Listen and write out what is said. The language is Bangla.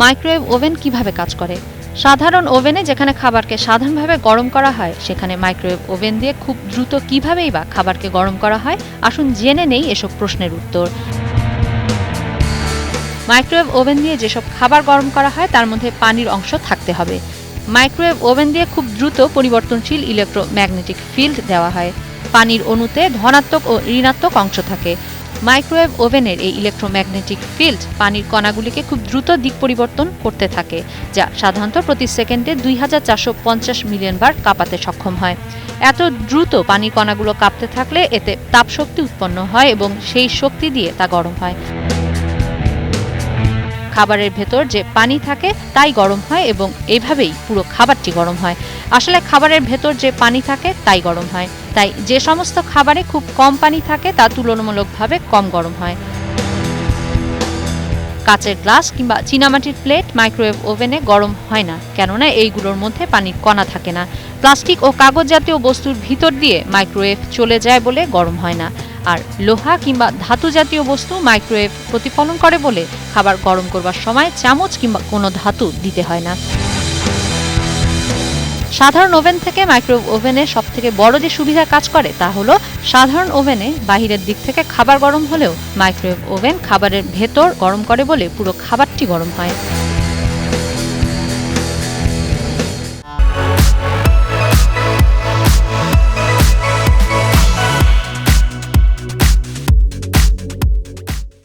মাইক্রোওয়েভ ওভেন কীভাবে কাজ করে? সাধারণ ওভেনে যেখানে খাবারকে সাধারণভাবে গরম করা হয়, সেখানে মাইক্রোওয়েভ ওভেন দিয়ে খুব দ্রুত কিভাবেই বা খাবারকে গরম করা হয়? আসুন জেনে নেই এসব প্রশ্নের উত্তর। মাইক্রোওয়েভ ওভেন দিয়ে যেসব খাবার গরম করা হয়, তার মধ্যে পানির অংশ থাকতে হবে। মাইক্রোওয়েভ ওভেন দিয়ে খুব দ্রুত পরিবর্তনশীল ইলেকট্রোম্যাগনেটিক ফিল্ড দেওয়া হয়। পানির অণুতে ধনাত্মক ও ঋণাত্মক অংশ থাকে। মাইক্রোওয়েভ ওভেনের এই ইলেকট্রোম্যাগনেটিক ফিল্ড পানির কণাগুলিকে খুব দ্রুত দিক পরিবর্তন করতে থাকে, যা সাধারণত প্রতি সেকেন্ডে দুই হাজার চারশো পঞ্চাশ মিলিয়ন বার কাঁপাতে সক্ষম হয়। এত দ্রুত পানির কণাগুলো কাঁপতে থাকলে এতে তাপশক্তি উৎপন্ন হয় এবং সেই শক্তি দিয়ে তা গরম হয়। খাবারের ভেতর যে পানি থাকে তাই গরম হয় এবং এভাবেই পুরো খাবারটি গরম হয়। আসলে খাবারের ভেতর যে পানি থাকে তাই গরম হয়। তাই যে সমস্ত খাবারে খুব কম পানি থাকে তা তুলনামূলকভাবে কম গরম হয়। কাচের গ্লাস কিংবা চীনামাটির প্লেট মাইক্রোওয়েভ ওভেনে গরম হয় না, কেননা এইগুলোর মধ্যে পানির কণা থাকে না। প্লাস্টিক ও কাগজ জাতীয় বস্তুর ভিতর দিয়ে মাইক্রোওয়েভ চলে যায় বলে গরম হয় না। আর লোহা কিংবা ধাতু জাতীয় বস্তু মাইক্রোওয়েভ প্রতিফলন করে বলে খাবার গরম করবার সময় চামচ কিংবা কোনো ধাতু দিতে হয় না। সাধারণ ওভেন থেকে মাইক্রোওয়েভ ওভেনে সব থেকে বড় যে সুবিধা কাজ করে তা হলো সাধারণ ওভেনে বাহিরের দিক থেকে খাবার গরম হলেও মাইক্রোওয়েভ ওভেন খাবারের ভেতর গরম করে বলে পুরো খাবারটি গরম হয়।